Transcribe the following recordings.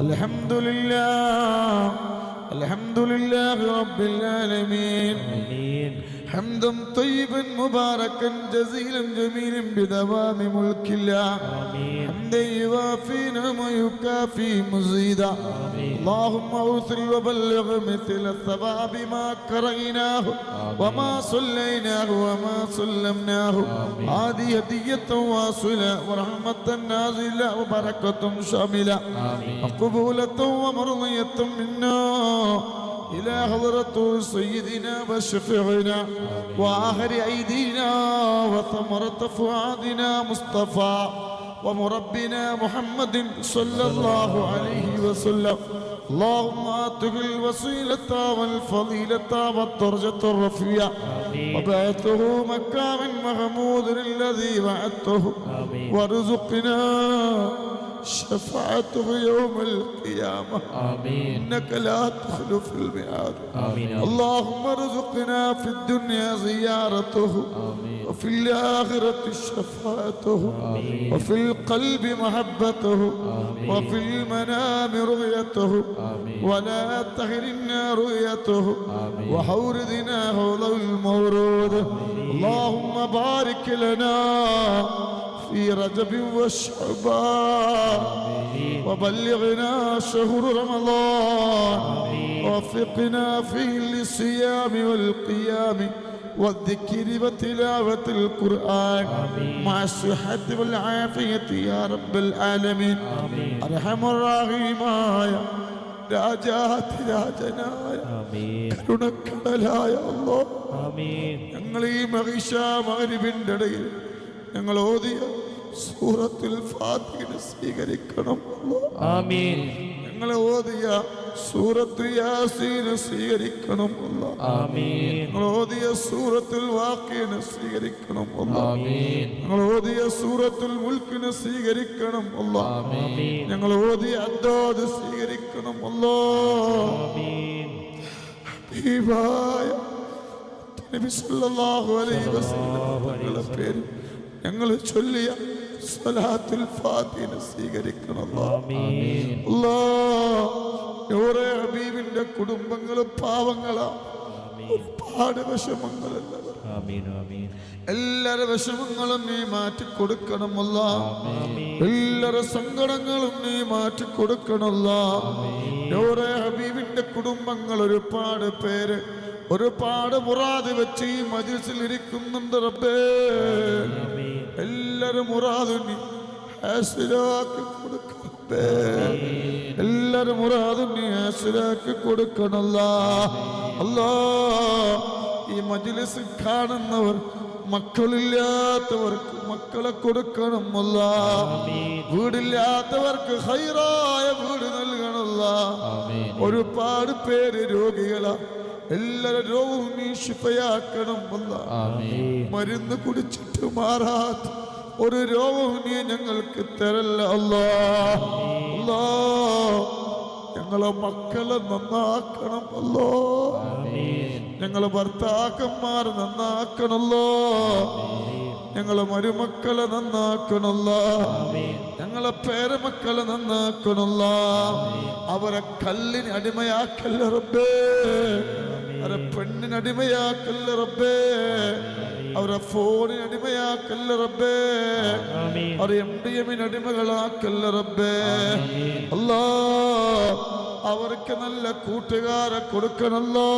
الحمد لله الحمد لله رب العالمين. آمين. حمدا طيبا مباركا جزيلا جميلا بدوام ملك الله. حمدا يوافي نعم يكافي مزيدا. اللهم اوصل وبلغ مثل الثواب ما قرأناه وما صليناه وما سلمناه. هذه هدية واصلة ورحمة نازلة وبركة شاملة. مقبولة ومرضية منا. إلى حضرة سيدنا وشفيعنا وآخر أيدينا وثمرة فؤادنا مصطفى ومربنا محمد صلى الله عليه وسلم. اللهم آته الوسيلة والفضيلة والدرجة الرفيعة وبعثه مكاما محمود الذي وعدته. وارزقنا شفاعته يوم القيامة. آمين. إنك لا تخلف الميعاد. آمين اللهم ارزقنا في الدنيا زيارته. وفي الآخرة شفاعته. وفي القلب محبته. وفي المنام رؤيته. ولا تحرمنا رؤيته. وحوردنا حول المورود. اللهم بارك لنا في رجب وشعبان وبلغنا شهر رمضان وفقنا فيه للصيام والقيام والذكر وتلاوة القرآن مع الصحة والعافية يا رب العالمين أرحم الراحمين രാജാതി രാജനായ آمين കരുണക്കടലായ അല്ലോ آمين ഞങ്ങൾ ഈ മഹിഷ മകരിവിൻ്റെ ഇടയിൽ ഞങ്ങൾ ഓതിയ സൂറത്തിൽ ഫാത്തിഹ സ്വീകരിക്കണം ആമീൻ. ഞങ്ങളെ ഓതിയ സൂറത്തു യാസീന് സ്വീകരിക്കണം ആമീൻ. ഞങ്ങൾ ഓതിയ സൂറത്തിൽ വാക്കിന് സ്വീകരിക്കണം ആമീൻ. ഞങ്ങൾ ഓതിയ സൂറത്തിൽ മുൽക്കിന് സ്വീകരിക്കണം ആമീൻ. ഞങ്ങൾ ഓതിയ അദ്വാദ് സ്വീകരിക്കണം ആമീൻ. ഹബീബായ നബി സല്ലല്ലാഹു അലൈഹി വസല്ലം തങ്ങളുടെ പേര് ഞങ്ങൾ ചൊല്ലിയ സ്വലാത്തുൽ ഫാത്തിനെ സ്വീകരിക്കണം ഹബീബിന്റെ കുടുംബങ്ങൾ പാവങ്ങളാ. ഒരുപാട് വിഷമങ്ങളല്ല. എല്ലാരെ വിഷമങ്ങളും നീ മാറ്റി കൊടുക്കണമല്ല. എല്ലാരെ സങ്കടങ്ങളും നീ മാറ്റി കൊടുക്കണമല്ല. ഹബീബിന്റെ കുടുംബങ്ങൾ ഒരുപാട് പേര് ഒരുപാട് മുറാദ് വെച്ച് ഈ മജിൽസിൽ ഇരിക്കുന്നുണ്ട് റബ്ബേ. എല്ലാരും മുറാദ് നീ ഹാസിലാക്കി കൊടുക്കേ എല്ലാരും മുറാദ് നീ ഹാസിലാക്കി കൊടുക്കണല്ല അല്ലാ. ഈ മജിലിസ് കാണുന്നവർ മക്കളില്ലാത്തവർക്ക് മക്കളെ കൊടുക്കണം അല്ല. വീടില്ലാത്തവർക്ക് ഹൈറായ വീട് നൽകണമല്ല ഒരുപാട് പേര് രോഗികളാ. എല്ലാവരും രോഗവും നീ അല്ല മരുന്ന് കുടിച്ചിട്ട് മാറാത്ത ഒരു രോഗവും നീ ഞങ്ങൾക്ക് തരല്ല. അല്ലാ. അല്ലാ. ഞങ്ങളെ മക്കളെ നന്നാക്കണം. അല്ലോ. ഞങ്ങളെ ഭർത്താക്കന്മാർ നന്നാക്കണല്ലോ ഞങ്ങളെ മരുമക്കളെ നന്നാക്കണല്ലോ ഞങ്ങളെ പേരമക്കളെ നന്നാക്കണല്ലോ അവരെ കല്ലിന് അടിമയാക്കല്ലേ റബ്ബേ. അവരെ പെണ്ണിന് അടിമയാക്കല്ല റബ്ബേ. അവരെ ഫോണിന് അടിമയാക്കല്ല റബ്ബേ. അവർ എം ഡി എമ്മിന് അടിമകളാക്കല്ല റബ്ബേ. അല്ലാ അവർക്ക് നല്ല കൂട്ടുകാരെ കൊടുക്കണല്ലോ.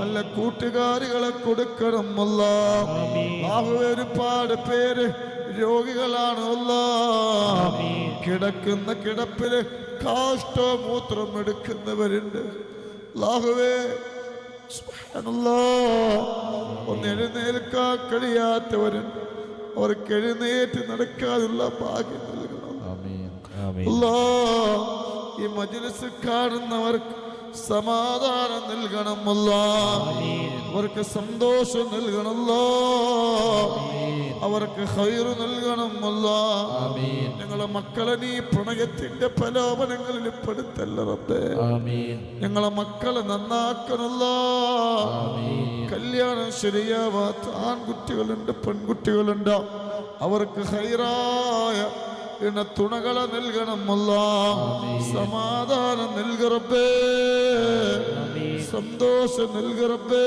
നല്ല കൂട്ടുകാരികളെ കൊടുക്കണം അല്ലാ ആഹുവേ ഒരുപാട് പേര് രോഗികളാണ് കിടക്കുന്ന കിടപ്പിൽ കാഷ്ടോ മൂത്രം എടുക്കുന്നവരുണ്ട്. ലാഹുവേ ഒന്നെഴുന്നേൽക്കാൻ കഴിയാത്തവര് അവർക്ക് എഴുന്നേറ്റ് നടക്കാനുള്ള ഭാഗ്യം നൽകണം. ഈ മജിലിസ് കാണുന്നവർക്ക് സമാധാനം നൽകണമല്ല അവർക്ക് സന്തോഷം നൽകണമല്ല അവർക്ക് ഹൈറ് നൽകണമല്ല ഞങ്ങളെ മക്കളെ നീ പ്രണയത്തിന്റെ പ്രലോഭനങ്ങളിൽ പെടുത്തല്ല റബ്ബേ. ഞങ്ങളെ മക്കളെ നന്നാക്കണല്ല കല്യാണം ശരിയാവാത്ത ആൺകുട്ടികളുണ്ട് പെൺകുട്ടികളുണ്ട്. അവർക്ക് ഹൈറായ ഇണ തുണകളെ നൽകണമല്ല സമാധാനം നൽകറപ്പേ സന്തോഷം നൽകറപ്പേ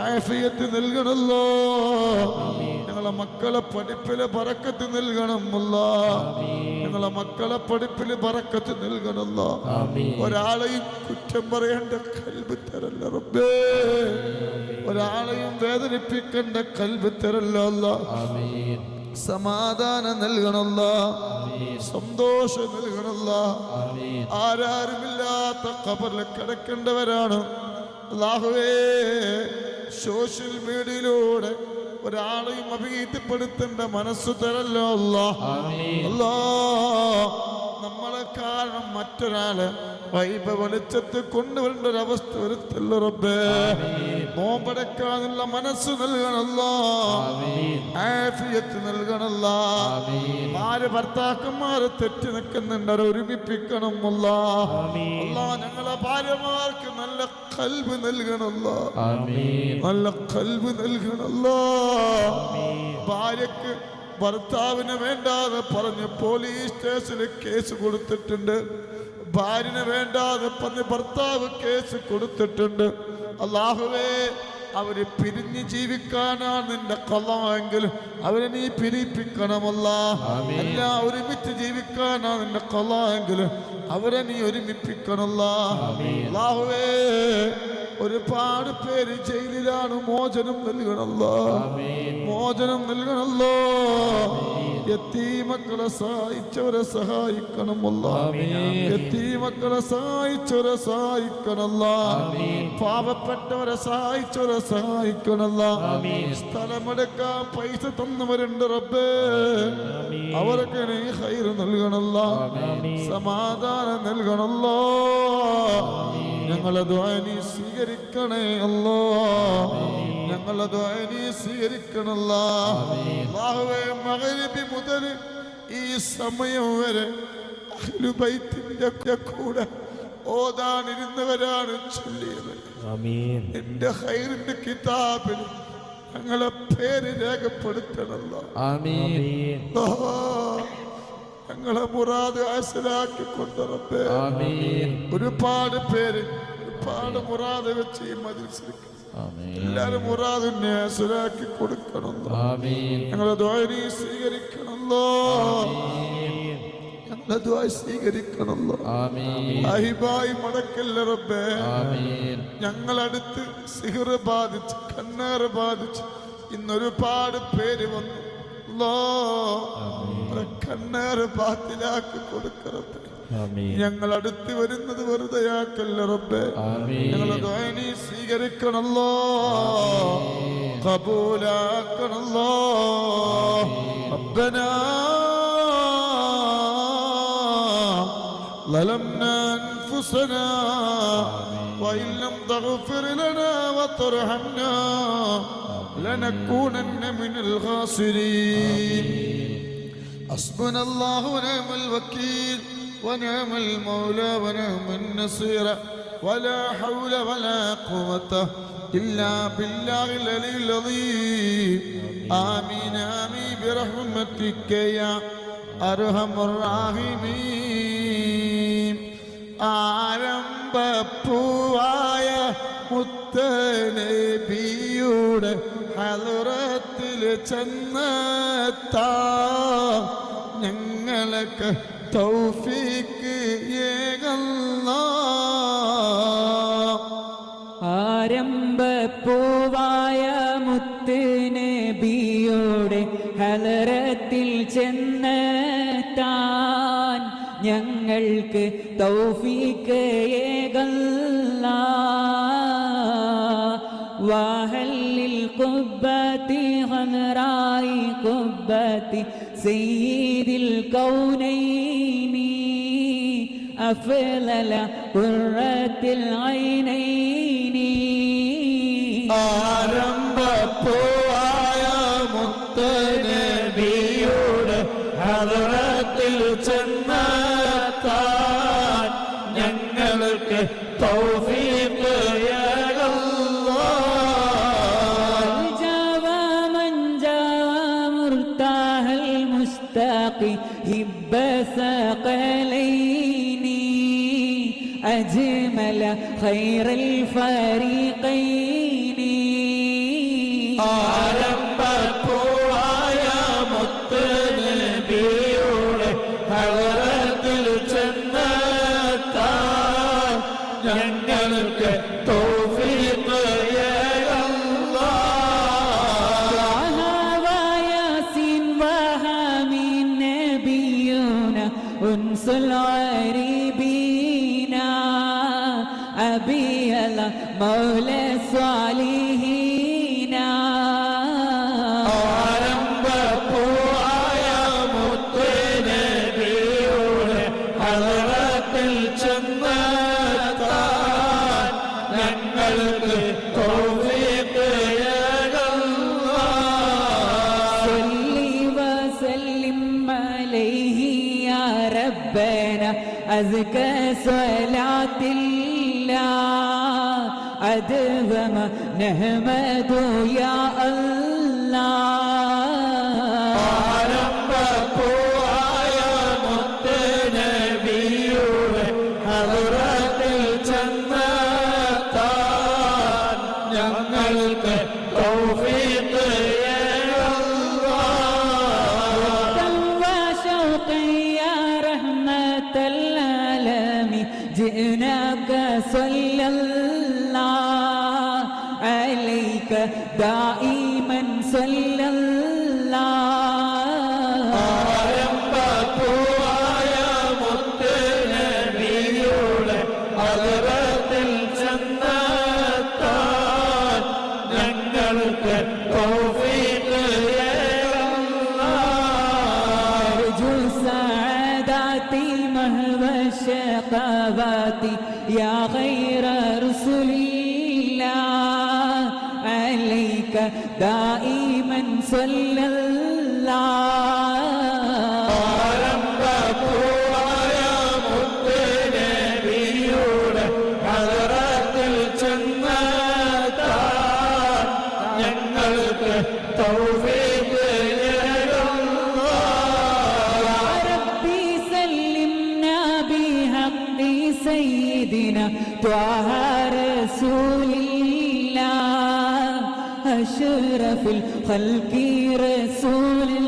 ആഫിയത്ത് നൽകണല്ലോ. ഞങ്ങളെ മക്കളെ പഠിപ്പിൽ പറക്കത്ത് നൽകണമല്ല ഞങ്ങളെ മക്കളെ പഠിപ്പിൽ പറക്കത്ത് നൽകണല്ലോ. ഒരാളെയും കുറ്റം പറയേണ്ട കൽവ് തരല്ല റബ്ബേ. ഒരാളെയും വേദനിപ്പിക്കേണ്ട കൽവ് തരല്ല സമാധാനം നൽകണല്ല സന്തോഷം നൽകണല്ല ആരാരുമില്ലാത്ത കബറിൽ കിടക്കേണ്ടവരാണ്. അല്ലാഹുവേ സോഷ്യൽ മീഡിയയിലൂടെ ഒരാളെയും അഭിഗീതപ്പെടുത്തേണ്ട മനസ്സു തരല്ലോ അല്ലാ അല്ലാ നമ്മളെ കാരണം മറ്റൊരാൾ വൈബ വെളിച്ചത്ത് കൊണ്ടുവരേണ്ട ഒരു അവസ്ഥ വരുത്തല്ലോ റബ്ബേ. നോമ്പടക്കാനുള്ള മനസ്സ് നൽകണല്ലോ. ആഫിയത്ത് നൽകണല്ല. ഭാര്യ ഭർത്താക്കന്മാരെ തെറ്റി നിൽക്കുന്നുണ്ട്. അവരെ ഒരുമിപ്പിക്കണം അല്ല ആമീൻ. അല്ലാ ഞങ്ങളെ ഭാര്യമാർക്ക് നല്ല കൽവ് നൽകണല്ല. നല്ല കൽവ് നൽകണല്ലോ. ഭാര്യക്ക് ഭർത്താവിനെ വേണ്ടാതെ പറഞ്ഞ് പോലീസ് സ്റ്റേഷനിൽ കേസ് കൊടുത്തിട്ടുണ്ട്. ഭാര്യന് വേണ്ടാതെ പറഞ്ഞ് ഭർത്താവ് കേസ് കൊടുത്തിട്ടുണ്ട്. അള്ളാഹുവേ അവർ പിരിഞ്ഞ് ജീവിക്കാനാണ് നിന്റെ കൊള്ളമെങ്കിൽ അവരെ നീ പിരിപ്പിക്കണമല്ല. എല്ലാം ഒരുമിച്ച് ജീവിക്കാനാണ് നിന്റെ കൊള്ളമെങ്കിൽ അവരെ നീ ഒരുമിപ്പിക്കണല്ല അള്ളാഹുവേ ഒരുപാട് പേര് ജയിലിലാണ് മോചനം നൽകണല്ലോ. മോചനം നൽകണല്ലോ. എത്തീമക്കളെ സഹായിച്ചവരെ സഹായിക്കണമല്ലോ. എത്തീമക്കളെ സഹായിച്ചവരെ സഹായിക്കണല്ല പാവപ്പെട്ടവരെ സഹായിച്ചവരെ സഹായിക്കണല്ല സ്ഥലമെടുക്കാൻ പൈസ തന്നവരുണ്ട് റബ്ബേ. അവർക്ക് നീ ഹൈറ് നൽകണല്ല സമാധാനം നൽകണല്ലോ ഞങ്ങളെ ദ്വാനി സ്വീകരിക്കണേ അല്ലോ. ഞങ്ങളെ ദ്വാനി സ്വീകരിക്കണല്ലോ. മകരിബി മുതൽ ഈ സമയം വരെ കൂടെ ഓതാനിരുന്നവരാണ് ചൊല്ലിയത്. എന്റെ ഹൈറിന്റെ കിതാബിൽ ഞങ്ങളെ പേര് രേഖപ്പെടുത്തണല്ലോ. ഞങ്ങളെ മുറാദ് ഹാസിലാക്കി കൊണ്ടുറപ്പേ ഒരുപാട് പേര് ഒരുപാട് മുറാദ് വെച്ച് ഈ ആമീൻ. എല്ലാരും മുറാദിനെ ഹാസിലാക്കി കൊടുക്കണം ഞങ്ങളെ ദ്വാരി സ്വീകരിക്കണല്ലോ. ആമീൻ. അഹിബായി മടക്കല്ല റബ്ബേ. ഞങ്ങളടുത്ത് സിഹറ് ബാധിച്ച് കണ്ണേറ് ബാധിച്ച് ഇന്നൊരുപാട് പേര് വന്നു. അല്ലാ, അവരെ കണ്ണേറ് ബാത്തിലാക്കി കൊടുക്കറപ്പേ ആമീൻ ഞങ്ങൾ അടുത്ത് വരുന്നത് വെറുതെയാക്കല്ല റബ്ബേ ആമീൻ ഞങ്ങളെ ദ്വാനി സ്വീകരിക്കണല്ലോ കബൂലാക്കണല്ലോ ربنا ظلمنا أنفسنا وإن لم تغفر لنا وترحمنا لنكونن من الخاسرين حسبنا الله ونعم الوكيل ونعم المولى ونعم النصير ولا حول ولا قوة إلا بالله العلي العظيم آمين آمين برحمتك يا أرحم الراحمين ആരംഭപ്പൂവായ മുത്തനബിയുടെ ഹലുറത്തിൽ ചെന്നെത്താ ഞങ്ങൾക്ക് തൗഫീക്ക് ഏകല്ല. ആരംഭപ്പൂവായ മുത്തിന് ബിയോടെ ഹലറത്തിൽ ചെന്നെത്താൻ ഞങ്ങൾക്ക് തൗഫീക്ക് ഏകല്ല. വാഹല്ലിൽ കുബത്തി ഹനറായി കുബ്ബത്തി سيد الكونين أفلل قرة العينين آرم بطول الثقلين أجمل خير الفريقين. آه. أنس العريبينا أبي الله مولى الصالحين أزك صلاة الله أدوم نهمد يا الله ആരംഭക്കുവായ മുത്തനബിയുടെ ഹദറത്തിൽ ചെന്നെത്താൻ ഞങ്ങൾക്ക് തൗഫീ دائما صلى في الخلق رسول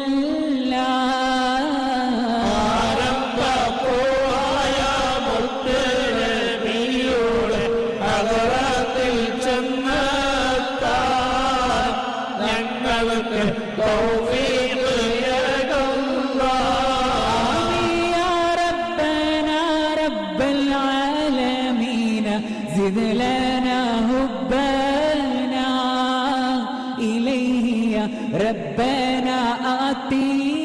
রাতি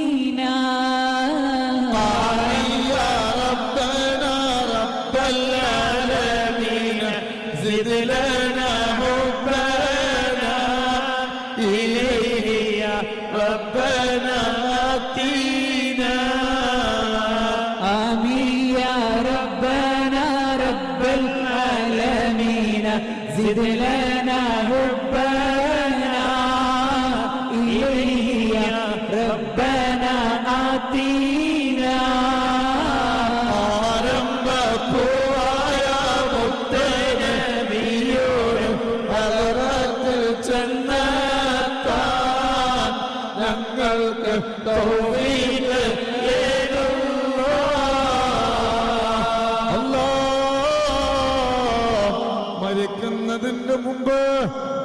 വായിക്കുന്നതിന്റെ മുമ്പ്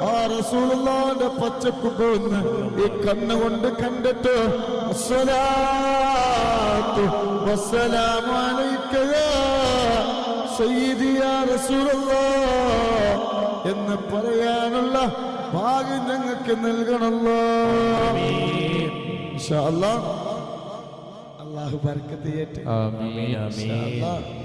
ആ റസൂലുള്ളാന്റെ പച്ചക്കുപ്പ് ഒന്ന് ഈ കണ്ണുകൊണ്ട് കണ്ടിട്ട് എന്ന് പറയാനുള്ള ഭാഗ്യം ഞങ്ങൾക്ക് നൽകണല്ലോ അള്ളാഹു പരക്കത്തിയേറ്റ് ചെയ്യട്ടെ